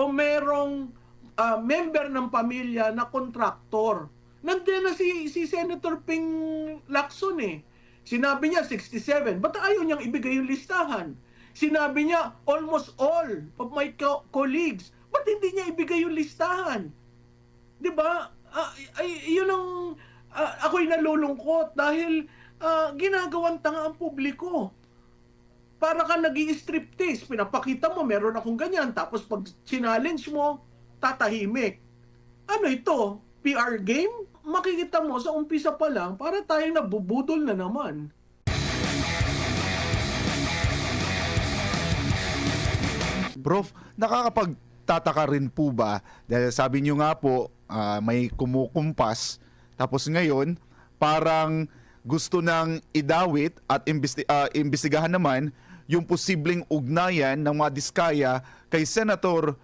o merong ah, member ng pamilya na kontraktor. Nandiyan na si, si Senator Ping Lacson eh. Sinabi niya 67. Ba't ayaw niyang ibigay yung listahan? Sinabi niya almost all of my co- colleagues. Ba't hindi niya ibigay yung listahan? 'Di ba? Ah, ay, yun ang ah, ako'y nalulungkot dahil ah, ginagawang tanga ang publiko. Para ka nag striptease pinapakita mo meron akong ganyan, tapos pag challenge mo, tatahimik. Ano ito? PR game? Makikita mo sa umpisa pa lang, para tayong nabubudol na naman. Prof, nakakapagtataka rin po ba dahil sabi niyo nga po ah, may kumukumpas tapos ngayon parang gusto nang idawit at imbesti- ah, imbestigahan naman yung posibleng ugnayan ng mga diskaya kay Senator